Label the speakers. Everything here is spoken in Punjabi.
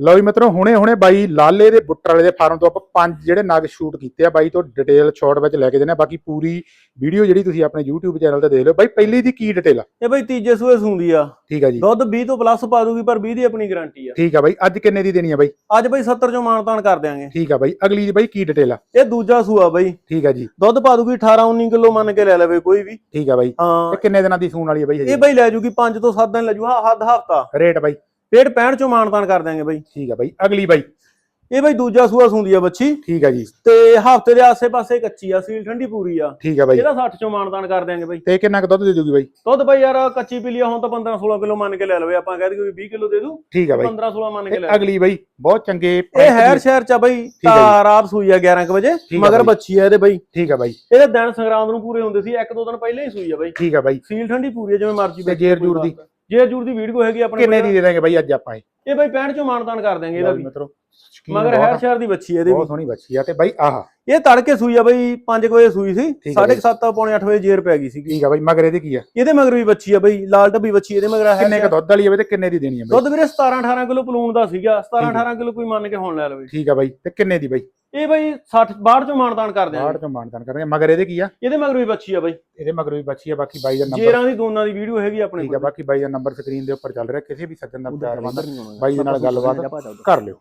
Speaker 1: ਲਓ ਜੀ ਮਿੱਤਰੋ ਹੁਣੇ ਹੁਣੇ ਬਾਈ ਲਾਲੇ ਦੇ ਬੁੱਟਰ ਵਾਲੇ ਦੇ ਫਾਰਮ ਤੋਂ ਆਪਾਂ ਪੰਜ ਜਿਹੜੇ ਨਗ ਸ਼ੂਟ ਕੀਤੇ ਆ ਬਾਈ ਤੋਂ ਡਿਟੇਲ ਸ਼ਾਰਟ ਵਿੱਚ ਲੈ ਕੇ ਦੇਣੇ ਆ। ਬਾਕੀ ਪੂਰੀ ਵੀਡੀਓ ਜਿਹੜੀ ਤੁਸੀਂ ਆਪਣੇ YouTube ਚੈਨਲ ਤੇ ਦੇਖ ਲਿਓ। ਬਾਈ ਪਹਿਲੀ ਦੀ ਕੀ ਡਿਟੇਲ ਆ?
Speaker 2: ਇਹ ਬਈ ਤੀਜੇ ਸੂਏ ਸੂੰਦੀ ਆ।
Speaker 1: ਠੀਕ ਆ ਜੀ।
Speaker 2: ਦੁੱਧ 20 ਤੋਂ ਪਲੱਸ ਪਾ ਦੂਗੀ ਪਰ 20 ਦੀ ਆਪਣੀ ਗਾਰੰਟੀ ਆ।
Speaker 1: ਠੀਕ ਆ ਬਾਈ ਅੱਜ ਕਿੰਨੇ ਦੀ ਦੇਣੀ ਆ ਬਾਈ?
Speaker 2: ਅੱਜ ਬਈ 70 ਚੋਂ ਮਾਨਤਾਨ ਕਰ ਦਿਆਂਗੇ।
Speaker 1: ਠੀਕ ਆ ਬਾਈ ਅਗਲੀ ਦੀ ਬਾਈ ਕੀ ਡਿਟੇਲ ਆ?
Speaker 2: ਇਹ ਦੂਜਾ ਸੂਆ ਬਈ।
Speaker 1: ਠੀਕ ਆ ਜੀ।
Speaker 2: ਦੁੱਧ ਪਾ ਦੂਗੀ 18 19 ਕਿਲੋ ਮੰਨ ਕੇ ਲੈ ਲਵੇ ਕੋਈ ਵੀ।
Speaker 1: ਠੀਕ ਆ ਬਾਈ।
Speaker 2: ਹਾਂ।
Speaker 1: ਤੇ ਕਿੰਨੇ ਦਿਨਾਂ ਦੀ ਸੂਣ ਵਾਲੀ ਆ ਬਾਈ
Speaker 2: ਇਹ ਬਈ ਲੈ ਜੂਗੀ 5 ਤੋਂ 7 ਦਿਨ ਲੈ ਜੂ ਹੱਦ ਹਫਤਾ।
Speaker 1: ਰੇਟ ਬਾਈ।
Speaker 2: ਪੇਟ 65 ਚੋਂ ਮਾਨਤਾਨ ਕਰ ਦਿਆਂਗੇ ਬਈ।
Speaker 1: ਠੀਕ ਆ ਬਾਈ ਅਗਲੀ ਬਾਈ।
Speaker 2: ਇਹ ਬਈ ਦੂਜਾ ਸੂਆ ਸੂੰਦੀ ਆ ਬੱਚੀ।
Speaker 1: ਠੀਕ ਆ ਜੀ।
Speaker 2: ਤੇ ਹਫ਼ਤੇ ਦੇ ਆਸੇ-ਪਾਸੇ ਕੱਚੀ ਆ ਸੀਲ ਠੰਡੀ ਪੂਰੀ ਆ।
Speaker 1: ਠੀਕ ਆ ਬਾਈ।
Speaker 2: ਇਹਦਾ 60 ਚੋਂ ਮਾਨਤਾਨ ਕਰ ਦਿਆਂਗੇ ਬਈ।
Speaker 1: ਤੇ ਕਿੰਨਾ ਕੁ ਦੁੱਧ ਦੇ ਦੂਗੀ ਬਾਈ?
Speaker 2: ਦੁੱਧ ਬਈ ਯਾਰ ਕੱਚੀ ਪੀਲੀ ਆ ਹੁਣ ਤਾਂ 15 16 ਕਿਲੋ ਮੰਨ ਕੇ ਲੈ ਲਵੇ ਆਪਾਂ ਕਹਿ ਦਈਏ ਵੀ 20 ਕਿਲੋ ਦੇ ਦੂ
Speaker 1: ਠੀਕ ਆ ਬਾਈ।
Speaker 2: 15 16 ਮੰਨ ਕੇ ਲੈ
Speaker 1: ਅਗਲੀ ਬਾਈ ਬਹੁਤ ਚੰਗੇ
Speaker 2: ਇਹ ਹੈਰ ਸ਼ਹਿਰ ਚ ਆ ਬਈ
Speaker 1: ਹੈ ਜੀ।
Speaker 2: ਤਾਂ ਰਾਤ ਸੂਈ ਆ 11 ਕੁ ਵਜੇ ਮਗਰ। ਬੱਚੀ ਆ ਇਹਦੇ ਬਈ।
Speaker 1: ਠੀਕ ਆ ਬਾਈ।
Speaker 2: ਇਹਦੇ ਦਿਨ ਸੰਗਰਾਂਦ ਨੂੰ ਪੂਰੇ ਹੁੰਦੇ ਸੀ ਇੱਕ ਦੋ ਦਿਨ ਪਹਿਲਾਂ ਹੀ ਸੂਈ ਆ ਬਈ।
Speaker 1: ਠੀਕ ਆ ਬਾਈ।
Speaker 2: ਸੀਲ ਠੰਡੀ ਪੂਰੀ ਆ ਜਿਵੇਂ ਮਰਜ਼ੀ
Speaker 1: ਤੇ ਜੂਰ ਦੀ?
Speaker 2: ਆ। ਜੇਰ ਦੀ ਵੀਡੀਓ ਹੈਗੀ ਆਪਣੇ
Speaker 1: ਕਿੰਨੇ। ਦੀ ਦੇ ਦਾਂਗੇ ਬਾਈ ਅੱਜ ਆਪਾਂ ਇਹ?
Speaker 2: ਇਹ ਬਈ 65 ਚੋਂ ਮਾਨਤਾਨ ਕਰ ਦਿਆਂਗੇ ਇਹਦਾ
Speaker 1: ਜੀ
Speaker 2: ਵੀ।
Speaker 1: ਮਿੱਤਰੋ
Speaker 2: ਮਗਰ ਹੈਰ ਸ਼ਹਿਰ ਦੀ ਬੱਚੀ ਆ ਇਹਦੇ
Speaker 1: ਬਹੁਤ ਸੋਹਣੀ ਬੱਚੀ ਆ ਤੇ ਬਾਈ ਆਹ।
Speaker 2: ਇਹ ਤੜਕੇ ਸੂਈ ਆ ਬਈ 5 ਵਜੇ ਸੂਈ ਸੀ
Speaker 1: ਠੀਕ ਆ
Speaker 2: 7:30 ਪੌਣੇ 8 ਵਜੇ ਜੇਰ ਪੈ ਗਈ ਸੀਗੀ।
Speaker 1: ਠੀਕ ਆ ਬਾਈ ਮਗਰ ਇਹਦੇ ਕੀ ਆ?
Speaker 2: ਇਹਦੇ ਮਗਰ ਵੀ ਬੱਚੀ ਆ ਬਈ ਲਾਲ ਡੱਬੀ ਬੱਚੀ ਇਹਦੇ ਮਗਰ ਹੈ
Speaker 1: ਕਿੰਨੇ ਕ ਦੁੱਧ ਵਾਲੀ ਆ ਬਾਈ ਤੇ ਕਿੰਨੇ ਦੀ ਦੇਣੀ ਆ ਬਾਈ?
Speaker 2: ਦੁੱਧ ਵੀਰੇ 17 18 ਕਿਲੋ ਪਲੂਣ ਦਾ ਸੀਗਾ 17
Speaker 1: ਠੀਕ ਆ।
Speaker 2: 18 ਕਿਲੋ ਕੋਈ ਮੰਨ ਕੇ ਹੁਣ ਲੈ ਲਵੇ।
Speaker 1: ਠੀਕ ਆ ਬਾਈ ਤੇ ਕਿੰਨੇ ਦੀ ਬਾਈ?
Speaker 2: ਇਹ ਬਈ 60 62 ਚੋਂ ਮਾਨਤਾਨ ਕਰ ਦਿਆਂਗੇ
Speaker 1: ਬਾਹਰ ਤੋਂ ਮਾਨਤਾਨ ਕਰਾਂਗੇ ਮਗਰ ਇਹਦੇ ਕੀ ਆ?
Speaker 2: ਇਹਦੇ ਮਗਰ ਵੀ ਬੱਚੀ ਆ ਬਈ।
Speaker 1: ਇਹਦੇ ਮਗਰ ਵੀ ਬੱਚੀ ਆ ਬਾਕੀ ਬਾਈ ਦਾ ਨੰਬਰ
Speaker 2: ਜੇਰਾਂ ਦੀ ਦੋਨਾਂ ਦੀ ਵੀਡੀਓ ਹੈਗੀ ਆਪਣੇ
Speaker 1: ਠੀਕ ਆ
Speaker 2: ਕੋਲ।
Speaker 1: ਬਾਕੀ ਬਾਈ ਦਾ ਨੰਬਰ ਸਕਰੀਨ ਦੇ ਉੱਪਰ ਚੱਲ ਰਿਹਾ ਕਿਸੇ ਵੀ ਸੱਜਣ ਦਾ
Speaker 2: ਨਹੀਂ ਹੋਣਾ।
Speaker 1: ਬਾਈ ਦੇ ਨਾਲ ਗੱਲਬਾਤ ਕਰ ਲਿਓ।